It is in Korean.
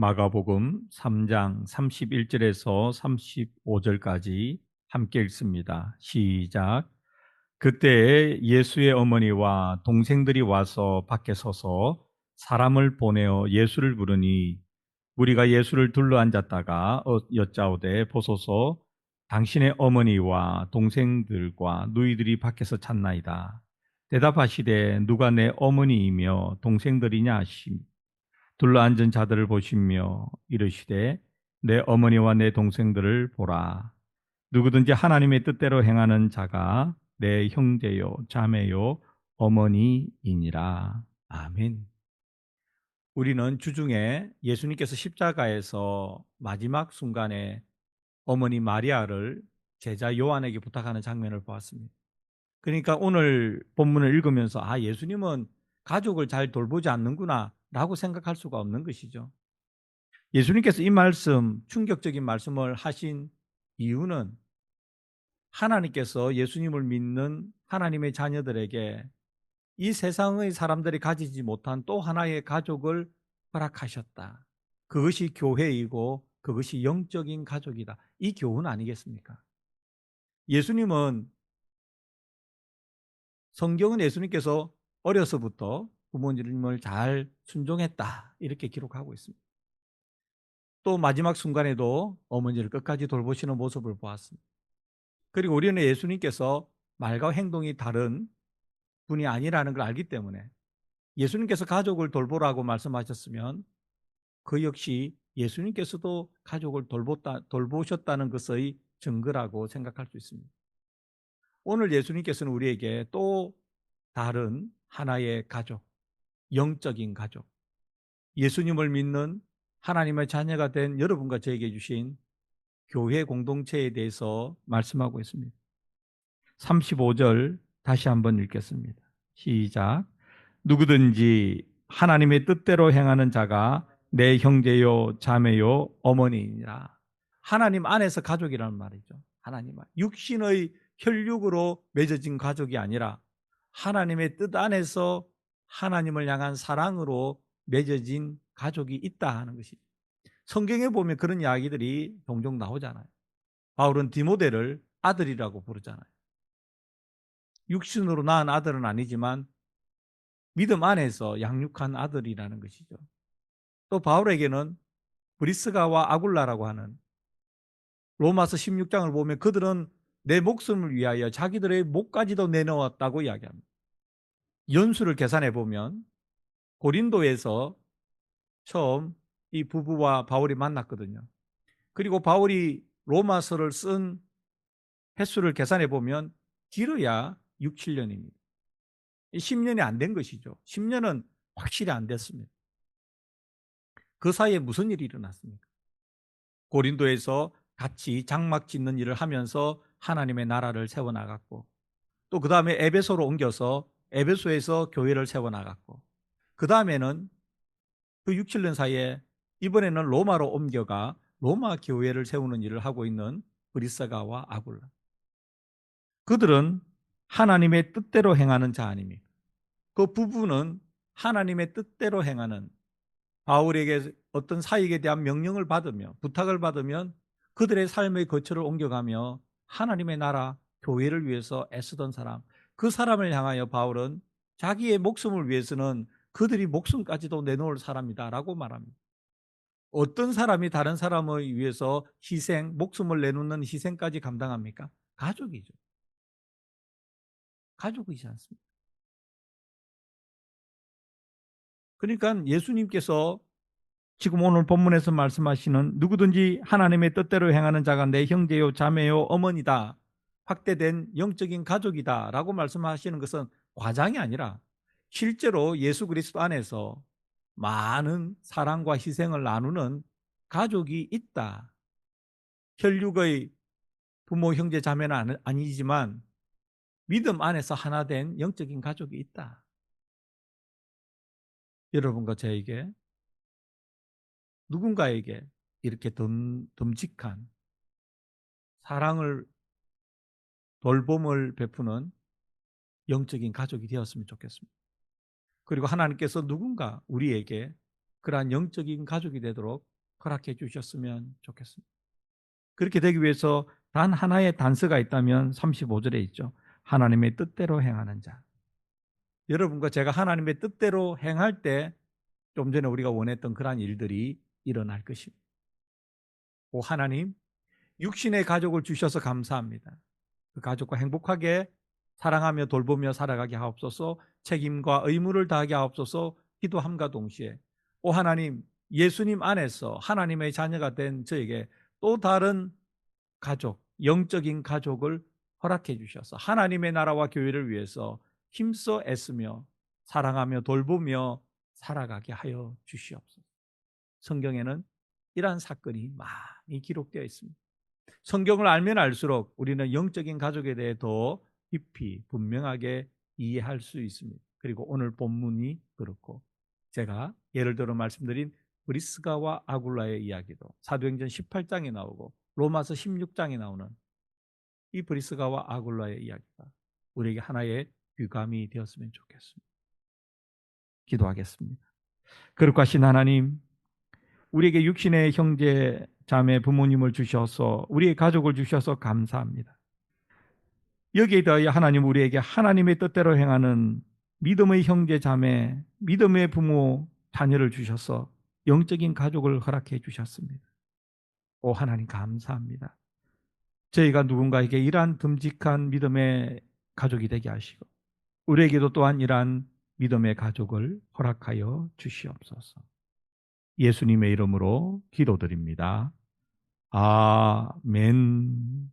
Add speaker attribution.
Speaker 1: 마가복음 3장 31절에서 35절까지 함께 읽습니다. 시작. 그때 예수의 어머니와 동생들이 와서 밖에 서서 사람을 보내어 예수를 부르니 우리가 예수를 둘러 앉았다가 어, 여짜오되 보소서 당신의 어머니와 동생들과 누이들이 밖에서 찾나이다. 대답하시되 누가 내 어머니이며 동생들이냐 하심 둘러 앉은 자들을 보시며 이르시되 내 어머니와 내 동생들을 보라. 누구든지 하나님의 뜻대로 행하는 자가 내 형제요, 자매요, 어머니이니라. 아멘. 우리는 주중에 예수님께서 십자가에서 마지막 순간에 어머니 마리아를 제자 요한에게 부탁하는 장면을 보았습니다. 그러니까 오늘 본문을 읽으면서 아, 예수님은 가족을 잘 돌보지 않는구나 라고 생각할 수가 없는 것이죠. 예수님께서 이 말씀, 충격적인 말씀을 하신 이유는 하나님께서 예수님을 믿는 하나님의 자녀들에게 이 세상의 사람들이 가지지 못한 또 하나의 가족을 허락하셨다. 그것이 교회이고 그것이 영적인 가족이다. 이 교훈 아니겠습니까? 예수님은 성경은 예수님께서 어려서부터 부모님을 잘 순종했다. 이렇게 기록하고 있습니다. 또 마지막 순간에도 어머니를 끝까지 돌보시는 모습을 보았습니다. 그리고 우리는 예수님께서 말과 행동이 다른 분이 아니라는 걸 알기 때문에 예수님께서 가족을 돌보라고 말씀하셨으면 그 역시 예수님께서도 가족을 돌보다, 돌보셨다는 것의 증거라고 생각할 수 있습니다. 오늘 예수님께서는 우리에게 또 다른 하나의 가족, 영적인 가족, 예수님을 믿는 하나님의 자녀가 된 여러분과 저에게 주신 교회 공동체에 대해서 말씀하고 있습니다. 35절 다시 한번 읽겠습니다. 시작. 누구든지 하나님의 뜻대로 행하는 자가 내 형제요, 자매요, 어머니니라. 하나님 안에서 가족이라는 말이죠. 하나님 안. 육신의 혈육으로 맺어진 가족이 아니라 하나님의 뜻 안에서 하나님을 향한 사랑으로 맺어진 가족이 있다 하는 것이 성경에 보면 그런 이야기들이 종종 나오잖아요. 바울은 디모데를 아들이라고 부르잖아요. 육신으로 낳은 아들은 아니지만 믿음 안에서 양육한 아들이라는 것이죠. 또 바울에게는 브리스가와 아굴라라고 하는 로마서 16장을 보면 그들은 내 목숨을 위하여 자기들의 목까지도 내놓았다고 이야기합니다. 연수를 계산해 보면 고린도에서 처음 이 부부와 바울이 만났거든요. 그리고 바울이 로마서를 쓴 횟수를 계산해 보면 길어야 6, 7년입니다. 10년이 안 된 것이죠. 10년은 확실히 안 됐습니다. 그 사이에 무슨 일이 일어났습니까? 고린도에서 같이 장막 짓는 일을 하면서 하나님의 나라를 세워 나갔고 또 그 다음에 에베소로 옮겨서 에베소에서 교회를 세워 나갔고 그 다음에는 그 6, 7년 사이에 이번에는 로마로 옮겨가 로마 교회를 세우는 일을 하고 있는 브리스가와 아굴라. 그들은 하나님의 뜻대로 행하는 자 아닙니까? 그 부부는 하나님의 뜻대로 행하는 바울에게 어떤 사익에 대한 명령을 받으며 부탁을 받으면 그들의 삶의 거처를 옮겨가며 하나님의 나라 교회를 위해서 애쓰던 사람 그 사람을 향하여 바울은 자기의 목숨을 위해서는 그들이 목숨까지도 내놓을 사람이다라고 말합니다. 어떤 사람이 다른 사람을 위해서 희생, 목숨을 내놓는 희생까지 감당합니까? 가족이죠. 가족이지 않습니까? 그러니까 예수님께서 지금 오늘 본문에서 말씀하시는 누구든지 하나님의 뜻대로 행하는 자가 내 형제요, 자매요, 어머니다. 확대된 영적인 가족이다라고 말씀하시는 것은 과장이 아니라 실제로 예수 그리스도 안에서 많은 사랑과 희생을 나누는 가족이 있다. 혈육의 부모, 형제, 자매는 아니지만 믿음 안에서 하나 된 영적인 가족이 있다. 여러분과 저에게 누군가에게 이렇게 듬, 듬직한 사랑을 돌봄을 베푸는 영적인 가족이 되었으면 좋겠습니다. 그리고 하나님께서 누군가 우리에게 그러한 영적인 가족이 되도록 허락해 주셨으면 좋겠습니다. 그렇게 되기 위해서 단 하나의 단서가 있다면 35절에 있죠. 하나님의 뜻대로 행하는 자. 여러분과 제가 하나님의 뜻대로 행할 때 좀 전에 우리가 원했던 그러한 일들이 일어날 것입니다. 오 하나님, 육신의 가족을 주셔서 감사합니다. 그 가족과 행복하게 사랑하며 돌보며 살아가게 하옵소서 책임과 의무를 다하게 하옵소서 기도함과 동시에 오 하나님 예수님 안에서 하나님의 자녀가 된 저에게 또 다른 가족, 영적인 가족을 허락해 주셔서 하나님의 나라와 교회를 위해서 힘써 애쓰며 사랑하며 돌보며 살아가게 하여 주시옵소서. 성경에는 이러한 사건이 많이 기록되어 있습니다. 성경을 알면 알수록 우리는 영적인 가족에 대해 더 깊이 분명하게 이해할 수 있습니다. 그리고 오늘 본문이 그렇고 제가 예를 들어 말씀드린 브리스가와 아굴라의 이야기도 사도행전 18장에 나오고 로마서 16장에 나오는 이 브리스가와 아굴라의 이야기가 우리에게 하나의 귀감이 되었으면 좋겠습니다. 기도하겠습니다. 거룩하신 하나님, 우리에게 육신의 형제, 자매, 부모님을 주셔서 우리의 가족을 주셔서 감사합니다. 여기에 더하여 하나님 우리에게 하나님의 뜻대로 행하는 믿음의 형제, 자매, 믿음의 부모, 자녀를 주셔서 영적인 가족을 허락해 주셨습니다. 오 하나님 감사합니다. 저희가 누군가에게 이러한 듬직한 믿음의 가족이 되게 하시고 우리에게도 또한 이러한 믿음의 가족을 허락하여 주시옵소서. 예수님의 이름으로 기도드립니다. 아멘.